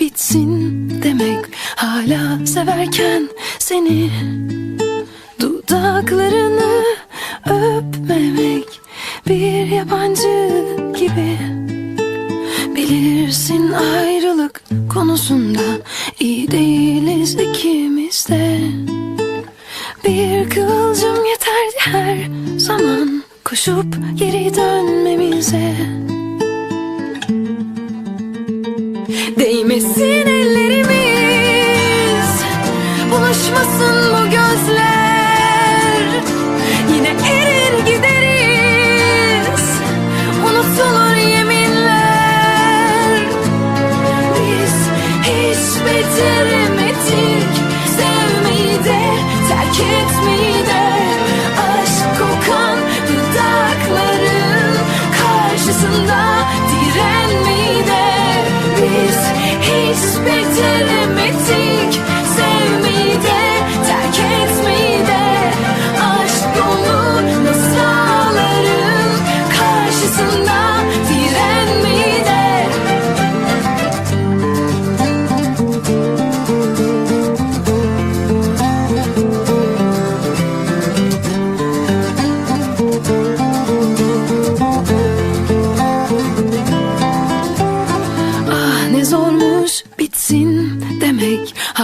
bitsin demek. Hala severken seni Dudaklarını öpmemek. Bir yabancı gibi Bilirsin ayrılık konusunda iyi değiliz ikimiz de. Bir kıvılcım yeterdi her zaman Koşup geri dönmemize Ellerimiz. Buluşmasın bu gözler. Yine erir gideriz. Unutulur yeminler. Biz hiç beceremedik Sevmeyi de terk etmeyi hiç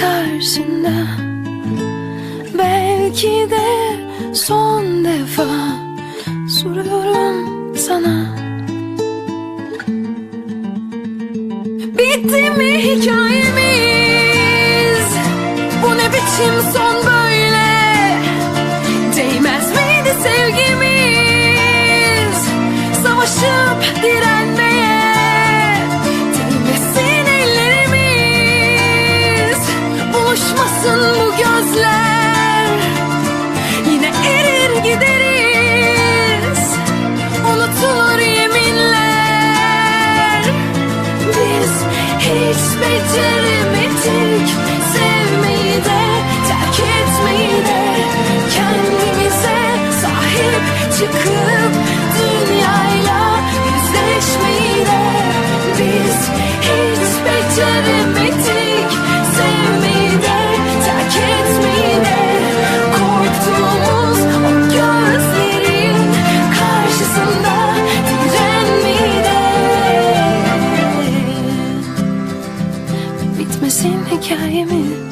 karşında Belki de son defa soruyorum sana Bitti mi hikayemiz? Bu ne biçim son böyle? Değmez miydi sevgimiz? Savaşıp direnmeye Hikayemiz